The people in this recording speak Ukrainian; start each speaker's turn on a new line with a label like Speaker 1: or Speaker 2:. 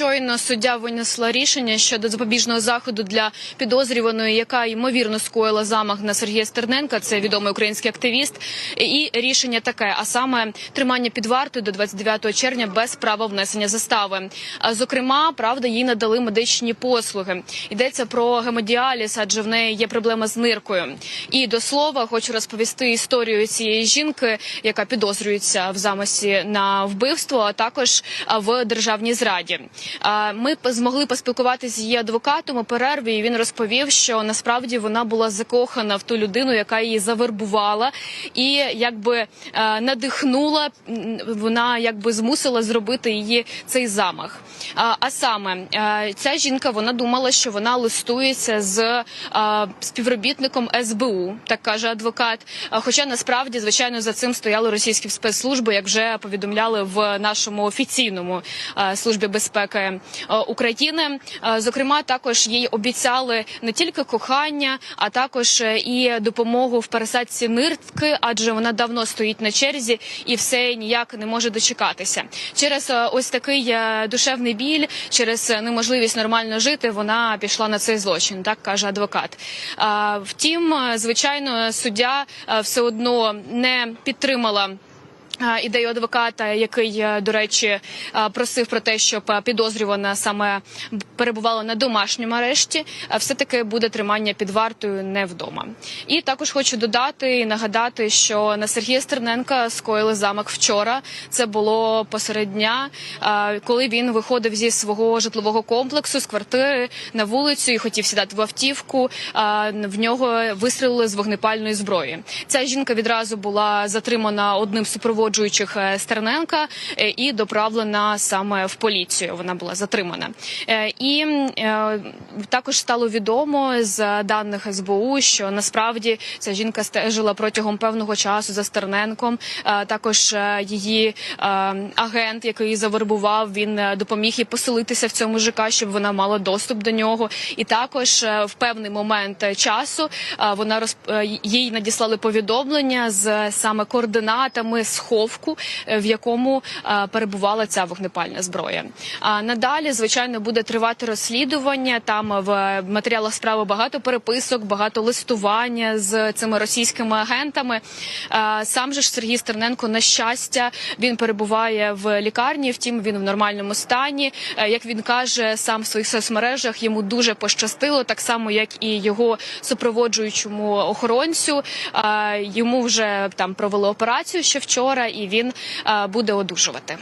Speaker 1: щойно суддя винесла рішення щодо запобіжного заходу для підозрюваної, яка ймовірно скоїла замах на Сергія Стерненка. Це відомий український активіст. І рішення таке: а саме тримання під вартою до 29 червня без права внесення застави. А зокрема, правда, їй надали медичні послуги. Йдеться про гемодіаліз, адже в неї є проблема з ниркою. І до слова хочу розповісти історію цієї жінки, яка підозрюється в замисі на вбивство, а також в державній зраді. Ми змогли поспілкуватися з її адвокатом у перерві. і Він розповів, що насправді вона була закохана в ту людину, яка її завербувала, і якби е, надихнула. Вона якби змусила зробити її цей замах. А, саме е, ця жінка вона думала, що вона листується з е, співробітником СБУ, так каже адвокат. Хоча насправді, звичайно, за цим стояли російські спецслужби, як вже повідомляли в нашому офіційному службі безпеки е, України. Е, Зокрема, також їй обіцяли не тільки кохання, а також е, і допомогу в пересадці нирки, адже вона давно стоїть на черзі і все ніяк не може дочекатися. Через е, ось такий душевний біль, через неможливість нормально жити, вона пішла на цей злочин, так каже адвокат. Втім, звичайно, суддя все одно не підтримала. Ідею адвоката, який, е, до речі, е, просив про те, щоб е, підозрювана саме перебувала на домашньому арешті, все таки буде тримання під вартою не вдома. І також хочу додати і нагадати, що на Сергія Стерненка скоїли замок вчора. Це було посеред дня, коли він виходив зі свого житлового комплексу з квартири на вулицю і хотів сідати в автівку. В нього вистрілили з вогнепальної зброї. Ця жінка відразу була затримана одним з супроводжуючих е, Стерненка е, і доправлена саме в поліцію. Вона була затримана. Е, І також стало відомо з даних СБУ, що насправді ця жінка стежила протягом певного часу за Стерненком. Також її агент, який завербував, він допоміг їй поселитися в цьому ЖК, щоб вона мала доступ до нього. І також в певний момент часу вона розп... їй надіслали повідомлення з саме координатами сховку, е, в якому е, перебувала ця вогнепальна зброя. А надалі, звичайно, буде тривати розслідування. Там в матеріалах справи багато переписок, багато листування з цими російськими агентами. Е, Сам же ж Сергій Стерненко, на щастя, він перебуває в лікарні. Втім, він в нормальному стані. Е, Як він каже, сам в своїх соцмережах йому дуже пощастило, так само як і його супроводжуючому охоронцю. Е, Йому вже там провели операцію ще вчора, і він е, буде одужувати.